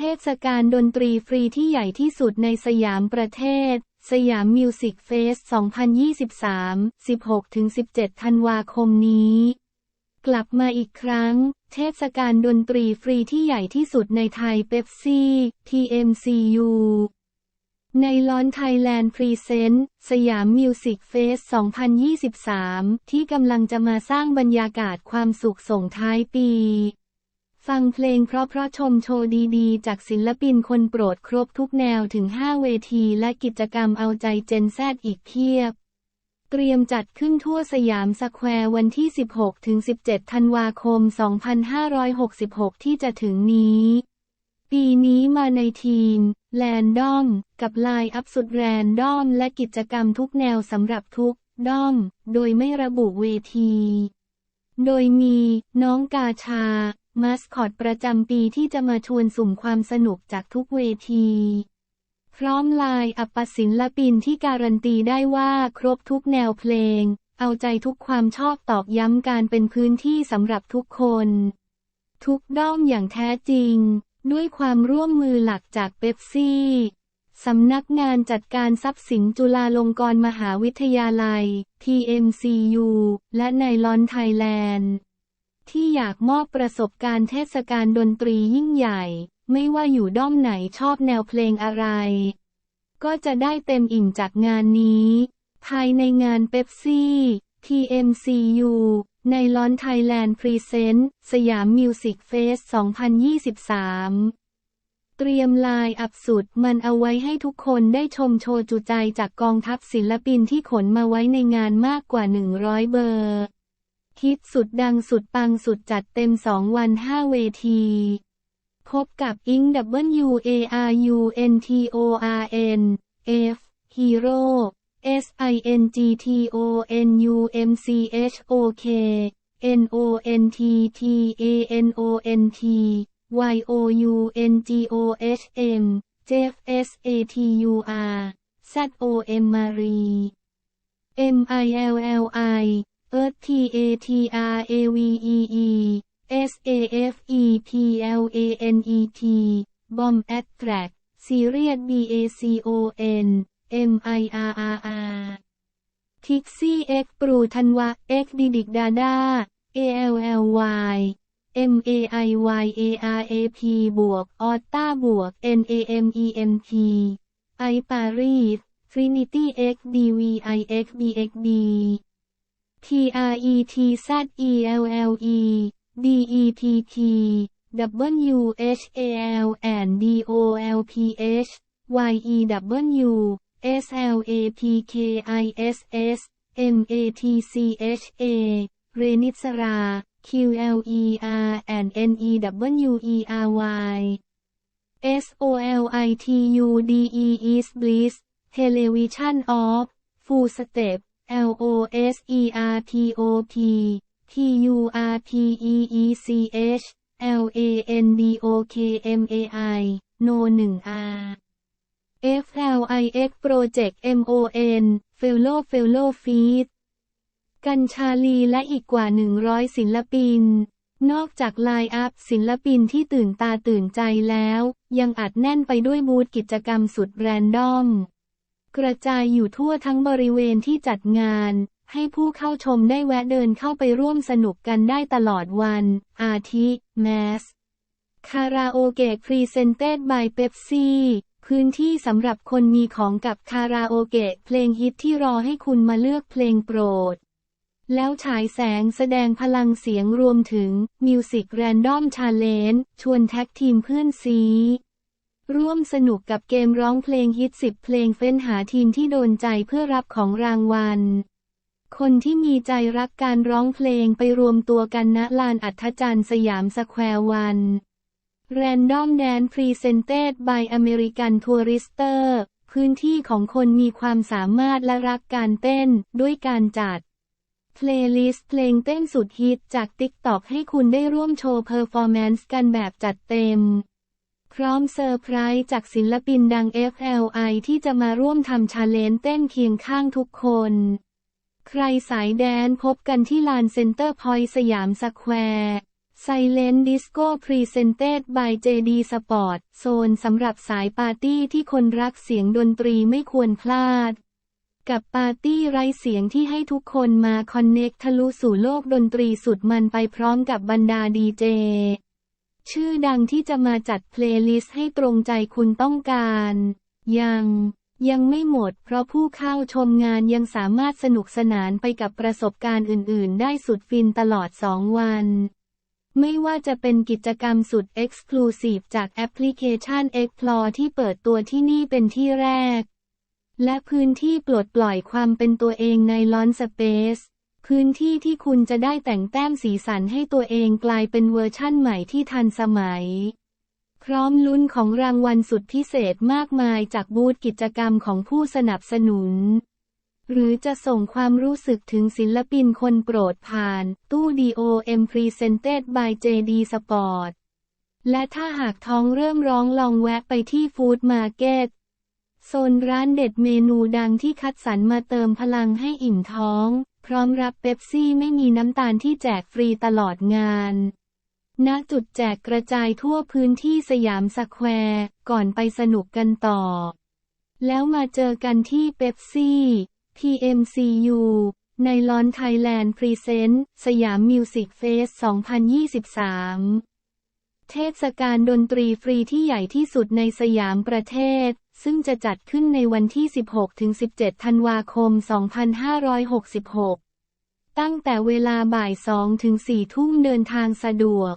เทศกาลดนตรีฟรีที่ใหญ่ที่สุดในสยามประเทศ สยามมิวสิกเฟส 2023 16-17 ธันวาคมนี้ กลับมาอีกครั้ง เทศกาลดนตรีฟรีที่ใหญ่ที่สุดในไทยเป๊ปซี่ TMCU ในลอนไทยแลนด์พรีเซนต์สยามมิวสิกเฟส 2023 ที่กำลังจะมาสร้างบรรยากาศความสุขส่งท้ายปี ฟังเพลงเพราะเพราะชมโชว์ดีๆ จากศิลปินคนโปรดครบทุกแนวถึง 5 เวทีและกิจกรรมเอาใจเจนแซดอีกเพียบ เตรียมจัดขึ้นทั่วสยามสแควร์วันที่ 16-17 ธันวาคม 2566 ที่จะถึงนี้ ปีนี้มาในทีมแรนด้อม กับไลน์อัพสุดแรนด้อม และกิจกรรมทุกแนวสำหรับทุกด้อม โดยไม่ระบุเวที โดยมี น้องกาชา มาสคอตประจำปีที่จะมาชวนสุ่มความสนุกจากทุกเวที พร้อมลายอัปศิลปินที่การันตีได้ว่าครบทุกแนวเพลง เอาใจทุกความชอบตอกย้ำการเป็นพื้นที่สำหรับทุกคน ทุกด้อมอย่างแท้จริง ด้วยความร่วมมือหลักจากเปปซี่สำนักงานจัดการทรัพย์สินจุฬาลงกรณ์มหาวิทยาลัย TMCU และไนลอนไทยแลนด์ ที่อยากมอบประสบการณ์เทศกาลดนตรียิ่งใหญ่ ไม่ว่าอยู่ด้อมไหนชอบแนวเพลงอะไร ก็จะได้เต็มอิ่มจากงานนี้ ภายในงานเป๊ปซี่ TMCU ในลอนไทยแลนด์พรีเซนต์สยามมิวสิกเฟส 2023 เตรียมลายอับสุดมันเอาไว้ให้ทุกคนได้ชมโชว์จุใจจากกองทัพศิลปินที่ขนมาไว้ในงานมากกว่า 100 เบอร์ ฮิตสุดดังสุดปังสุดจัดเต็ม 2 วัน 5 เวที พบกับอิง W A R U N T O R N F Hero S I N G T O N U M C H O K N O N T T A N O N T Y O U N G O H M Jeff S A T U R Z O M Marie M I L L I Earth T A T R A V E E S A F E P L A N E T Bomb Attract Serious B A C O N M I R R R ทิกซี่ X ปรูธันวา X ดิดิกดาดา A L L Y M A I Y A R A P บวกออตตาบวก N A M E M T ไอปารีส Trinity X D V I X B X B T R E T Z E L L E D E P T W H A L and D O L P H Y E W S L A P K I S S M A T C H A เรนิสรา Q L E R and N E W E R Y S O L I T U D E East Bliss Television of Full Step L O S E R T O P T U R P E E C H L A N D O K M A I No 1 R F L I X Project M O N Fellow Fellow Feed กัญชาลีและอีกกว่า 100 ศิลปิน นอกจากไลน์อัพศิลปินที่ตื่นตาตื่นใจแล้ว ยังอัดแน่นไปด้วยบูธกิจกรรมสุดแรนดอม กระจายอยู่ทั่วทั้งบริเวณที่จัดงาน ให้ผู้เข้าชมได้แวะเดินเข้าไปร่วมสนุกกันได้ตลอดวัน อาทิแมสคาราโอเกะพรีเซนเต็ดบายเ e ปซี่พื้นที่สำหรับคนมีของกับคาราโอเกะเพลงฮิตที่รอให้คุณมาเลือกเพลงโปรด แล้วฉายแสงแสดงพลังเสียงรวมถึง Music Random Challenge ชวนแท็กทีมเพื่อนซี ร่วมสนุกกับเกมร้องเพลงฮิต 10 เพลงเฟ้นหาทีมที่โดนใจเพื่อรับของรางวัล คนที่มีใจรักการร้องเพลงไปรวมตัวกันณลานอัธจันทร์สยามสแควร์วัน Random Dance Presented by American Tourister พื้นที่ของคนมีความสามารถและรักการเต้นด้วยการจัดเพลย์ลิสต์เพลงเต้นสุดฮิตจาก TikTok ให้คุณได้ร่วมโชว์เพอร์ฟอร์แมนซ์กันแบบจัดเต็ม พร้อมเซอร์ไพรส์จากศิลปินดัง FLI ที่จะมาร่วมทำชาเลนจ์เต้นเคียงข้างทุกคน ใครสายแดนพบกันที่ลานเซ็นเตอร์พอยต์สยามสแควร์ Silent Disco Presented by JD Sport โซนสำหรับสายปาร์ตี้ที่คนรักเสียงดนตรีไม่ควรพลาด กับปาร์ตี้ไร้เสียงที่ให้ทุกคนมาคอนเน็กทะลุสู่โลกดนตรีสุดมันไปพร้อมกับบรรดาดีเจ ชื่อดังที่จะมาจัดเพลย์ลิสต์ให้ตรงใจคุณต้องการ ยังยังไม่หมด เพราะผู้เข้าชมงานยังสามารถสนุกสนานไปกับประสบการณ์อื่น ๆ ได้สุดฟินตลอด 2 วัน ไม่ว่าจะเป็นกิจกรรมสุด Exclusive จากแอปพลิเคชัน Explore ที่เปิดตัวที่นี่เป็นที่แรก และพื้นที่ปลดปล่อยความเป็นตัวเองในลอนสเปซ พื้นที่ที่คุณจะได้แต่งแต้มสีสันให้ตัวเองกลายเป็นเวอร์ชั่นใหม่ที่ทันสมัย พร้อมลุ้นของรางวัลสุดพิเศษมากมายจากบูธกิจกรรมของผู้สนับสนุน หรือจะส่งความรู้สึกถึงศิลปินคนโปรดผ่าน ตู้ดีโอเอ็มพรีเซนเต็ดบายเจดีสปอร์ตและถ้าหากท้องเริ่มร้องลองแวะไปที่ฟู้ดมาร์เก็ตโซนร้านเด็ดเมนูดังที่คัดสรรมาเติมพลังให้อิ่มท้อง พร้อมรับเป๊ปซี่ไม่มีน้ำตาลที่แจกฟรีตลอดงาน ณ จุดแจกกระจายทั่วพื้นที่สยามสแควร์ ก่อนไปสนุกกันต่อ แล้วมาเจอกันที่เป๊ปซี่ PMCU ในลอนไทยแลนด์พรีเซนต์สยามมิวสิกเฟส 2023 เทศกาลดนตรีฟรีที่ใหญ่ที่สุดในสยามประเทศ ซึ่งจะจัดขึ้นในวันที่ 16-17 ธันวาคม 2566 ตั้งแต่เวลาบ่าย2ถึง4ทุ่มเดินทางสะดวก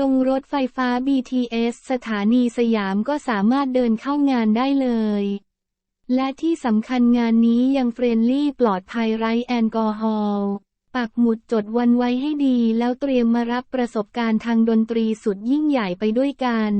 ลงรถไฟฟ้า BTS สถานีสยามก็สามารถเดินเข้างานได้เลย และที่สำคัญงานนี้ยังเฟรนลี่ปลอดภัยไร้แอลกอฮอล์ปักหมุดจดวันไว้ให้ดีแล้วเตรียมมารับประสบการณ์ทางดนตรีสุดยิ่งใหญ่ไปด้วยกัน